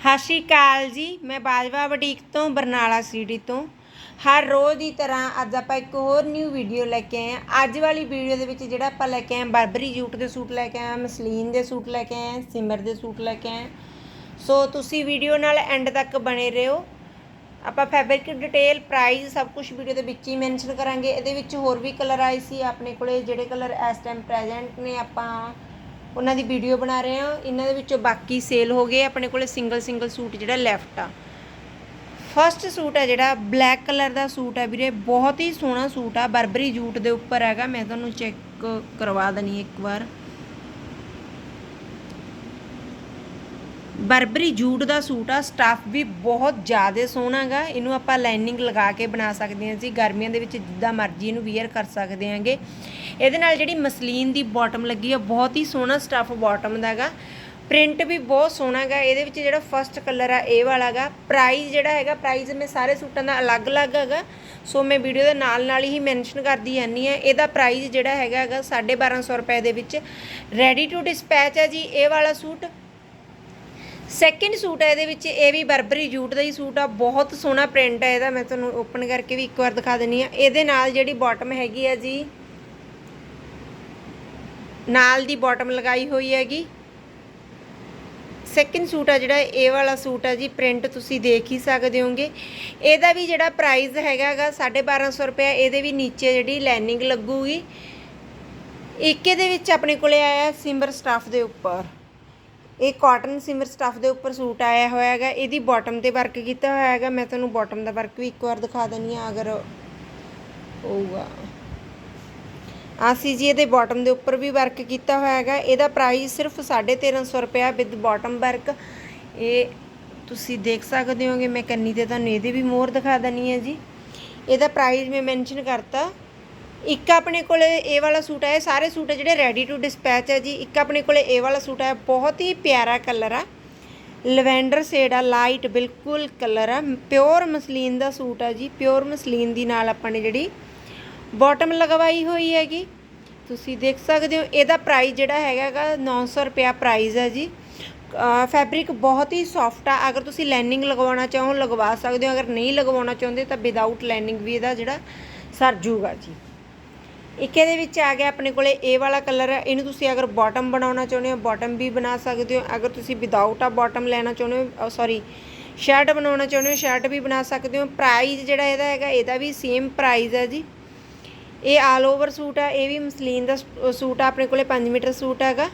ਸਤਿ ਸ਼੍ਰੀ ਅਕਾਲ ਜੀ, ਮੈਂ ਬਾਜਵਾ ਬੁਟੀਕ ਤੋਂ, ਬਰਨਾਲਾ ਸਿਟੀ ਤੋਂ। ਹਰ ਰੋਜ਼ ਦੀ ਤਰ੍ਹਾਂ ਅੱਜ ਆਪਾਂ ਇੱਕ ਹੋਰ ਨਿਊ ਵੀਡੀਓ ਲੈ ਕੇ ਆਏ ਹਾਂ। ਅੱਜ ਵਾਲੀ ਵੀਡੀਓ ਦੇ ਵਿੱਚ ਜਿਹੜਾ ਆਪਾਂ ਲੈ ਕੇ ਆਏ ਬਰਬਰੀ ਜੂਟ ਦੇ ਸੂਟ ਲੈ ਕੇ ਆਏ ਮਸਲੀਨ ਦੇ ਸੂਟ ਲੈ ਕੇ ਆਏ ਸਿਮਰ ਦੇ ਸੂਟ ਲੈ ਕੇ ਆਏ ਸੋ ਤੁਸੀਂ ਵੀਡੀਓ ਨਾਲ ਐਂਡ ਤੱਕ ਬਣੇ ਰਹੋ। ਆਪਾਂ ਫੈਬਰਿਕ ਡਿਟੇਲ ਪ੍ਰਾਈਸ ਸਭ ਕੁਝ ਵੀਡੀਓ ਦੇ ਵਿੱਚ ਹੀ ਮੈਂਸ਼ਨ ਕਰਾਂਗੇ। ਇਹਦੇ ਵਿੱਚ ਹੋਰ ਵੀ ਕਲਰ ਆਏ ਸੀ ਆਪਣੇ ਕੋਲੇ, ਜਿਹੜੇ ਕਲਰ ਇਸ ਟਾਈਮ ਪ੍ਰੈਜ਼ੈਂਟ ਨੇ ਆਪਾਂ ਉਹਨਾਂ ਦੀ ਵੀਡੀਓ ਬਣਾ ਰਹੇ ਹਾਂ। ਇਹਨਾਂ ਦੇ ਵਿੱਚੋਂ ਬਾਕੀ ਸੇਲ ਹੋ ਗਏ। ਆਪਣੇ ਕੋਲੇ ਸਿੰਗਲ ਸਿੰਗਲ ਸੂਟ ਜਿਹੜਾ ਲੈਫਟ ਆ। ਫਰਸਟ ਸੂਟ ਹੈ ਜਿਹੜਾ ਬਲੈਕ ਕਲਰ ਦਾ ਸੂਟ ਹੈ ਵੀਰੇ। ਬਹੁਤ ਹੀ ਸੋਹਣਾ ਸੂਟ ਆ। ਬਰਬਰੀ ਜੂਟ ਦੇ ਉੱਪਰ ਹੈਗਾ। ਮੈਂ ਤੁਹਾਨੂੰ ਚੈੱਕ ਕਰਵਾ ਦਨੀ ਇੱਕ ਵਾਰ। ਬਰਬਰੀ ਜੂਟ ਦਾ ਸੂਟ ਆ। ਸਟਾਫ ਵੀ ਬਹੁਤ ਜ਼ਿਆਦਾ ਸੋਹਣਾ ਗਾ। ਇਹਨੂੰ ਆਪਾਂ ਲਾਈਨਿੰਗ ਲਗਾ ਕੇ ਬਣਾ ਸਕਦੇ ਹਾਂ ਜੀ। ਗਰਮੀਆਂ ਦੇ ਵਿੱਚ ਜਿੱਦਾਂ ਮਰਜ਼ੀ ਇਹਨੂੰ ਵੀਅਰ ਕਰ ਸਕਦੇ ਹਾਂਗੇ। ਇਹਦੇ ਨਾਲ ਜਿਹੜੀ ਮਸਲੀਨ ਦੀ ਬਾਟਮ ਲੱਗੀ ਆ, ਬਹੁਤ ਹੀ ਸੋਹਣਾ ਸਟਾਫ ਬਾਟਮ ਦਾ ਗਾ। ਪ੍ਰਿੰਟ ਵੀ ਬਹੁਤ ਸੋਹਣਾ ਗਾ, ਇਹਦੇ ਵਿੱਚ ਜਿਹੜਾ ਫਰਸਟ ਕਲਰ ਆ, ਇਹ ਵਾਲਾ ਗਾ। ਪ੍ਰਾਈਸ ਜਿਹੜਾ ਹੈਗਾ ਪ੍ਰਾਈਸ ਮੈਂ ਸਾਰੇ ਸੂਟਾਂ ਦਾ ਅਲੱਗ-ਅਲੱਗ ਹੈਗਾ। ਸੋ ਮੈਂ ਵੀਡੀਓ ਦੇ ਨਾਲ ਨਾਲ ਹੀ ਮੈਂਸ਼ਨ ਕਰਦੀ ਜਾਂਦੀ ਆ। ਇਹਦਾ ਪ੍ਰਾਈਸ ਜਿਹੜਾ ਹੈਗਾ ਹੈਗਾ 1250 ਰੁਪਏ ਦੇ ਵਿੱਚ। ਰੈਡੀ ਟੂ ਡਿਸਪੈਚ ਹੈ ਜੀ ਇਹ ਵਾਲਾ ਸੂਟ। ਸੈਕਿੰਡ ਸੂਟ ਹੈ ਇਹਦੇ ਵਿੱਚ, ਇਹ ਵੀ ਬਰਬਰੀ ਜੂਟ ਦਾ ਹੀ ਸੂਟ ਆ। ਬਹੁਤ ਸੋਹਣਾ ਪ੍ਰਿੰਟ ਹੈ ਇਹਦਾ। ਮੈਂ ਤੁਹਾਨੂੰ ਓਪਨ ਕਰਕੇ ਵੀ ਇੱਕ ਵਾਰ ਦਿਖਾ ਦਿੰਨੀ ਆ। ਇਹਦੇ ਨਾਲ ਜਿਹੜੀ ਬਾਟਮ ਹੈਗੀ ਆ ਜੀ ਨਾਲ ਦੀ ਬਾਟਮ ਲਗਾਈ ਹੋਈ ਹੈਗੀ। ਸੈਕਿੰਡ ਸੂਟ ਆ ਜਿਹੜਾ, ਇਹ ਵਾਲਾ ਸੂਟ ਆ ਜੀ ਪ੍ਰਿੰਟ ਤੁਸੀਂ ਦੇਖ ਹੀ ਸਕਦੇ ਹੋਗੇ। ਇਹਦਾ ਵੀ ਜਿਹੜਾ ਪ੍ਰਾਈਸ ਹੈਗਾਗਾ 1250 ਰੁਪਏ ਇਹਦੇ ਵੀ ਨੀਚੇ ਜਿਹੜੀ ਲਾਈਨਿੰਗ ਲੱਗੂਗੀ। ਇੱਕ ਇਹਦੇ ਵਿੱਚ ਆਪਣੇ ਕੋਲੇ ਆਇਆ ਸਿਮਰ ਸਟਾਫ ਦੇ ਉੱਪਰ। ਇਹ ਕਾਟਨ ਸਿਮਰ ਸਟਫ ਦੇ ਉੱਪਰ ਸੂਟ ਆਇਆ ਹੋਇਆ ਹੈਗਾ ਇਹਦੀ ਬਾਟਮ ਤੇ ਵਰਕ ਕੀਤਾ ਹੋਇਆ ਹੈਗਾ। ਮੈਂ ਤੁਹਾਨੂੰ ਬਾਟਮ ਦਾ ਵਰਕ ਵੀ ਇੱਕ ਵਾਰ ਦਿਖਾ ਦਿੰਨੀ ਆ ਅਗਰ ਹੋਊਗਾ। ਅਸੀਂ ਜੀ ਇਹਦੇ ਬਾਟਮ ਦੇ ਉੱਪਰ ਵੀ ਵਰਕ ਕੀਤਾ ਹੋਇਆ ਹੈਗਾ। ਇਹਦਾ ਪ੍ਰਾਈਸ ਸਿਰਫ 1350 ਰੁਪਿਆ ਵਿਦ ਬਾਟਮ ਵਰਕ ਇਹ ਤੁਸੀਂ ਦੇਖ ਸਕਦੇ ਹੋਗੇ, ਮੈਂ ਕੰਨੀ ਤੇ ਤੁਹਾਨੂੰ ਇਹਦੇ ਵੀ ਮੋਹਰ ਦਿਖਾ ਦਨੀ ਹੈ ਜੀ। ਇਹਦਾ ਪ੍ਰਾਈਸ ਮੈਂ ਮੈਂਸ਼ਨ ਕਰਤਾ। ਇੱਕ ਆਪਣੇ ਕੋਲੇ ਇਹ ਵਾਲਾ ਸੂਟ ਹੈ ਸਾਰੇ ਸੂਟ ਹੈ ਜਿਹੜੇ ਰੈਡੀ ਟੂ ਡਿਸਪੈਚ ਹੈ ਜੀ। ਇੱਕ ਆਪਣੇ ਕੋਲੇ ਇਹ ਵਾਲਾ ਸੂਟ ਹੈ ਬਹੁਤ ਹੀ ਪਿਆਰਾ ਕਲਰ ਆ। ਲਵੈਂਡਰ ਸ਼ੇਡ ਆ ਲਾਈਟ ਬਿਲਕੁਲ ਕਲਰ ਆ। ਪਿਓਰ ਮਸਲੀਨ ਦਾ ਸੂਟ ਆ ਜੀ ਪਿਓਰ ਮਸਲੀਨ ਦੀ ਨਾਲ ਆਪਾਂ ਨੇ ਜਿਹੜੀ ਬਾਟਮ ਲਗਵਾਈ ਹੋਈ ਹੈਗੀ। ਤੁਸੀਂ ਦੇਖ ਸਕਦੇ ਹੋ, ਇਹਦਾ ਪ੍ਰਾਈਸ ਜਿਹੜਾ ਹੈਗਾਗਾ 900 ਰੁਪਿਆ ਪ੍ਰਾਈਸ ਹੈ ਜੀ। ਫੈਬਰਿਕ ਬਹੁਤ ਹੀ ਸੌਫਟ ਆ। ਅਗਰ ਤੁਸੀਂ ਲਾਈਨਿੰਗ ਲਗਵਾਉਣਾ ਚਾਹੋ, ਲਗਵਾ ਸਕਦੇ ਹੋ। ਅਗਰ ਨਹੀਂ ਲਗਵਾਉਣਾ ਚਾਹੁੰਦੇ ਤਾਂ ਵਿਦਆਊਟ ਲਾਈਨਿੰਗ ਵੀ ਇਹਦਾ ਜਿਹੜਾ ਸਰ ਜੂਗਾ ਜੀ। ਇੱਕ ਇਹਦੇ ਵਿੱਚ ਆ ਗਿਆ ਆਪਣੇ ਕੋਲੇ ਇਹ ਵਾਲਾ ਕਲਰ ਹੈ ਇਹਨੂੰ ਤੁਸੀਂ ਅਗਰ ਬਾਟਮ ਬਣਾਉਣਾ ਚਾਹੁੰਦੇ ਹੋ ਬਾਟਮ ਵੀ ਬਣਾ ਸਕਦੇ ਹੋ। ਅਗਰ ਤੁਸੀਂ ਵਿਦਆਊਟ ਆ ਬਾਟਮ ਲੈਣਾ ਚਾਹੁੰਦੇ ਹੋ ਸੌਰੀ ਸ਼ਰਟ ਬਣਾਉਣਾ ਚਾਹੁੰਦੇ ਹੋ ਸ਼ਰਟ ਵੀ ਬਣਾ ਸਕਦੇ ਹੋ। ਪ੍ਰਾਈਸ ਜਿਹੜਾ ਇਹਦਾ ਹੈਗਾ, ਇਹਦਾ ਵੀ ਸੇਮ ਪ੍ਰਾਈਸ ਹੈ ਜੀ। ਇਹ ਆਲ ਓਵਰ ਸੂਟ ਆ, ਇਹ ਵੀ ਮਸਲੀਨ ਦਾ ਸੂਟ ਆ, ਆਪਣੇ ਕੋਲੇ 5 ਮੀਟਰ ਸੂਟ ਹੈਗਾ।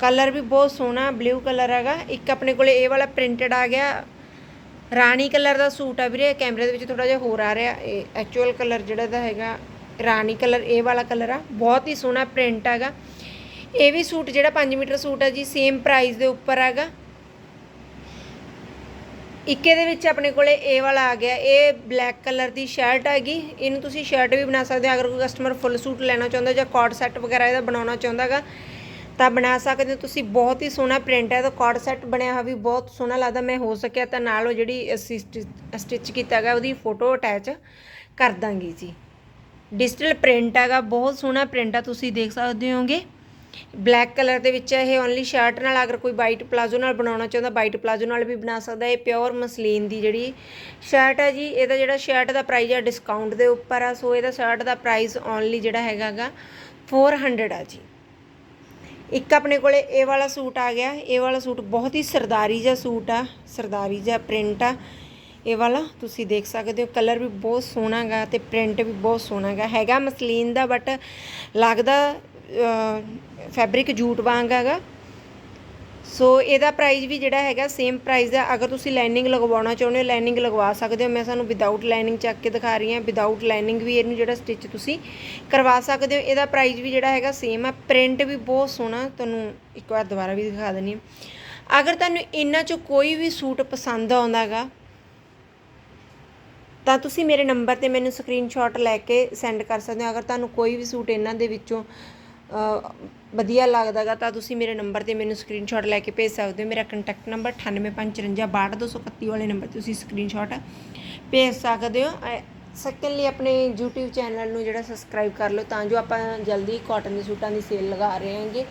ਕਲਰ ਵੀ ਬਹੁਤ ਸੋਹਣਾ ਬਲੂ ਕਲਰ ਹੈਗਾ। ਇੱਕ ਆਪਣੇ ਕੋਲੇ ਇਹ ਵਾਲਾ ਪ੍ਰਿੰਟਡ ਆ ਗਿਆ। ਰਾਣੀ ਕਲਰ ਦਾ ਸੂਟ ਆ ਵੀਰੇ, ਕੈਮਰੇ ਦੇ ਵਿੱਚ ਥੋੜਾ ਜਿਹਾ ਹੋਰ ਆ ਰਿਹਾ। ਇਹ ਐਕਚੁਅਲ ਕਲਰ ਜਿਹੜਾ ਦਾ ਹੈਗਾ, ਰਾਣੀ ਕਲਰ ਇਹ ਵਾਲਾ ਕਲਰ ਆ। ਬਹੁਤ ਹੀ ਸੋਹਣਾ ਪ੍ਰਿੰਟ ਹੈਗਾ। ਇਹ ਵੀ ਸੂਟ ਜਿਹੜਾ 5 ਮੀਟਰ ਸੂਟ ਆ ਜੀ ਸੇਮ ਪ੍ਰਾਈਸ ਦੇ ਉੱਪਰ ਹੈਗਾ। ਇੱਕ ਇਹਦੇ ਵਿੱਚ ਆਪਣੇ ਕੋਲੇ ਇਹ ਵਾਲਾ ਆ ਗਿਆ। ਇਹ ਬਲੈਕ ਕਲਰ ਦੀ ਸ਼ਰਟ ਹੈਗੀ। ਇਹਨੂੰ ਤੁਸੀਂ ਸ਼ਰਟ ਵੀ ਬਣਾ ਸਕਦੇ ਹੋ। ਅਗਰ ਕੋਈ ਕਸਟਮਰ ਫੁੱਲ ਸੂਟ ਲੈਣਾ ਚਾਹੁੰਦਾ ਜਾਂ ਕੋਟ ਸੈੱਟ ਵਗੈਰਾ ਇਹਦਾ ਬਣਾਉਣਾ ਚਾਹੁੰਦਾਗਾ, ਤਾਂ ਬਣਾ ਸਕਦੇ ਹੋ। ਤੁਸੀਂ ਬਹੁਤ ਹੀ ਸੋਹਣਾ ਪ੍ਰਿੰਟ ਹੈ। ਤਾਂ ਕੋਟ ਸੈੱਟ ਬਣਿਆ ਹੋਇਆ ਵੀ ਬਹੁਤ ਸੋਹਣਾ ਲੱਗਦਾ। ਮੈਂ ਹੋ ਸਕਿਆ ਤਾਂ ਨਾਲ ਉਹ ਜਿਹੜੀ ਅਸੀਂ ਸਟਿਚ ਕੀਤਾ ਹੈਗਾ, ਉਹਦੀ ਫੋਟੋ ਅਟੈਚ ਕਰ ਦਾਂਗੀ ਜੀ। ਡਿਜੀਟਲ ਪ੍ਰਿੰਟ ਹੈਗਾ। ਬਹੁਤ ਸੋਹਣਾ ਪ੍ਰਿੰਟ ਆ। ਤੁਸੀਂ ਦੇਖ ਸਕਦੇ ਹੋਗੇ ਬਲੈਕ ਕਲਰ ਦੇ ਵਿੱਚ ਇਹ ਓਨਲੀ ਸ਼ਰਟ ਨਾਲ ਅਗਰ ਕੋਈ ਵਾਈਟ ਪਲਾਜ਼ੋ ਨਾਲ ਬਣਾਉਣਾ ਚਾਹੁੰਦਾ ਵਾਈਟ ਪਲਾਜ਼ੋ ਨਾਲ ਵੀ ਬਣਾ ਸਕਦਾ, ਇਹ ਪਿਓਰ ਮਸਲੀਨ ਦੀ ਜਿਹੜੀ ਸ਼ਰਟ ਹੈ ਜੀ, ਇਹਦਾ ਜਿਹੜਾ ਸ਼ਰਟ ਦਾ ਪ੍ਰਾਈਸ ਹੈ ਡਿਸਕਾਊਂਟ ਦੇ ਉੱਪਰ ਆ, ਸੋ ਇਹਦਾ ਸ਼ਰਟ ਦਾ ਪ੍ਰਾਈਸ ਓਨਲੀ ਜਿਹੜਾ ਹੈਗਾਗਾ 400 ਆ ਜੀ। ਇੱਕ ਆਪਣੇ ਕੋਲੇ ਇਹ ਵਾਲਾ ਸੂਟ ਆ ਗਿਆ, ਇਹ ਵਾਲਾ ਸੂਟ ਬਹੁਤ ਹੀ ਸਰਦਾਰੀ ਜਿਹਾ ਸੂਟ ਆ, ਸਰਦਾਰੀ ਜਿਹਾ ਪ੍ਰਿੰਟ ਆ। ਇਹ ਵਾਲਾ ਤੁਸੀਂ ਦੇਖ ਸਕਦੇ ਹੋ ਕਲਰ ਵੀ ਬਹੁਤ ਸੋਹਣਾ ਗਾ ਤੇ ਪ੍ਰਿੰਟ ਵੀ ਬਹੁਤ ਸੋਹਣਾ ਗਾ। ਹੈਗਾ ਮਸਲੀਨ ਦਾ ਬਟ ਲੱਗਦਾ ਫੈਬਰਿਕ ਜੂਟ ਵਾਂਗ ਹੈਗਾ। ਸੋ ਇਹਦਾ ਪ੍ਰਾਈਸ ਵੀ ਜਿਹੜਾ ਹੈਗਾ ਸੇਮ ਪ੍ਰਾਈਸ ਦਾ। ਅਗਰ ਤੁਸੀਂ ਲਾਈਨਿੰਗ ਲਗਵਾਉਣਾ ਚਾਹੁੰਦੇ ਹੋ ਲਾਈਨਿੰਗ ਲਗਵਾ ਸਕਦੇ ਹੋ। ਮੈਂ ਸਾਨੂੰ ਵਿਦਆਊਟ ਲਾਈਨਿੰਗ ਚੱਕ ਕੇ ਦਿਖਾ ਰਹੀ ਹਾਂ। ਵਿਦਆਊਟ ਲਾਈਨਿੰਗ ਵੀ ਇਹਨੂੰ ਜਿਹੜਾ ਸਟਿਚ ਤੁਸੀਂ ਕਰਵਾ ਸਕਦੇ ਹੋ। ਇਹਦਾ ਪ੍ਰਾਈਸ ਵੀ ਜਿਹੜਾ ਹੈਗਾ ਸੇਮ ਆ। ਪ੍ਰਿੰਟ ਵੀ ਬਹੁਤ ਸੋਹਣਾ। ਤੁਹਾਨੂੰ ਇੱਕ ਵਾਰ ਦੁਬਾਰਾ ਵੀ ਦਿਖਾ ਦਿੰਨੀ ਅਗਰ ਤੁਹਾਨੂੰ ਇਹਨਾਂ ਚੋਂ ਕੋਈ ਵੀ ਸੂਟ ਪਸੰਦ ਆਉਂਦਾ ਆਉਂਦਾਗਾ ਤਾਂ ਤੁਸੀਂ ਮੇਰੇ ਨੰਬਰ ਤੇ ਮੈਨੂੰ ਸਕਰੀਨਸ਼ਾਟ ਲੈ ਕੇ ਸੈਂਡ ਕਰ ਸਕਦੇ ਹੋ। ਅਗਰ ਤੁਹਾਨੂੰ ਕੋਈ ਵੀ ਸੂਟ ਇਹਨਾਂ ਦੇ ਵਿੱਚੋਂ ਵਧੀਆ ਲੱਗਦਾਗਾ, ਤਾਂ ਤੁਸੀਂ ਮੇਰੇ ਨੰਬਰ ਤੇ ਮੈਨੂੰ ਸਕਰੀਨਸ਼ਾਟ ਲੈ ਕੇ ਭੇਜ ਸਕਦੇ ਹੋ। ਮੇਰਾ ਕੰਟੈਕਟ ਨੰਬਰ 9854562231 ਵਾਲੇ ਨੰਬਰ ਤੇ ਤੁਸੀਂ ਸਕਰੀਨਸ਼ਾਟ ਭੇਜ ਸਕਦੇ ਹੋ। ਸੈਕੰਡਲੀ ਆਪਣੇ YouTube ਚੈਨਲ ਨੂੰ ਜਿਹੜਾ ਸਬਸਕ੍ਰਾਈਬ ਕਰ ਲਓ, ਤਾਂ ਜੋ ਆਪਾਂ ਜਲਦੀ ਕਾਟਨ ਦੇ ਸੂਟਾਂ ਦੀ ਸੇਲ ਲਗਾ ਰਹੇ ਹਾਂਗੇ,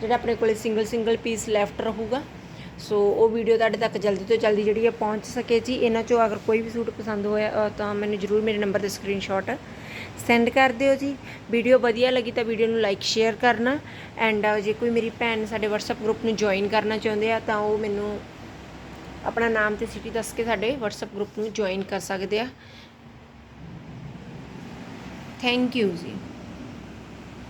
ਜਿਹੜਾ ਆਪਣੇ ਕੋਲੇ ਸਿੰਗਲ ਸਿੰਗਲ ਪੀਸ ਲੈਫਟ ਰਹੂਗਾ। ਸੋ ਉਹ ਵੀਡੀਓ ਤੁਹਾਡੇ ਤੱਕ ਜਲਦੀ ਤੋਂ ਜਲਦੀ ਜਿਹੜੀ ਹੈ ਪਹੁੰਚ ਸਕੇ ਜੀ। ਇਹਨਾਂ ਚੋਂ ਅਗਰ ਕੋਈ ਵੀ ਸੂਟ ਪਸੰਦ ਹੋਇਆ ਤਾਂ ਮੈਨੂੰ ਜਰੂਰ ਮੇਰੇ ਨੰਬਰ ਤੇ ਸਕਰੀਨਸ਼ਾਟ ਸੈਂਡ ਕਰ ਦਿਓ ਜੀ। ਵੀਡੀਓ ਵਧੀਆ ਲੱਗੀ ਤਾਂ ਵੀਡੀਓ ਨੂੰ ਲਾਈਕ ਸ਼ੇਅਰ ਕਰਨਾ ਐਂਡ ਜੇ ਕੋਈ ਮੇਰੀ ਭੈਣ ਸਾਡੇ WhatsApp ਗਰੁੱਪ ਨੂੰ ਜੁਆਇਨ ਕਰਨਾ ਚਾਹੁੰਦੇ ਆ, ਤਾਂ ਉਹ ਮੈਨੂੰ ਆਪਣਾ ਨਾਮ ਤੇ ਸਿਟੀ ਦੱਸ ਕੇ ਸਾਡੇ WhatsApp ਗਰੁੱਪ ਨੂੰ ਜੁਆਇਨ ਕਰ ਸਕਦੇ ਆ। ਥੈਂਕ ਯੂ ਜੀ।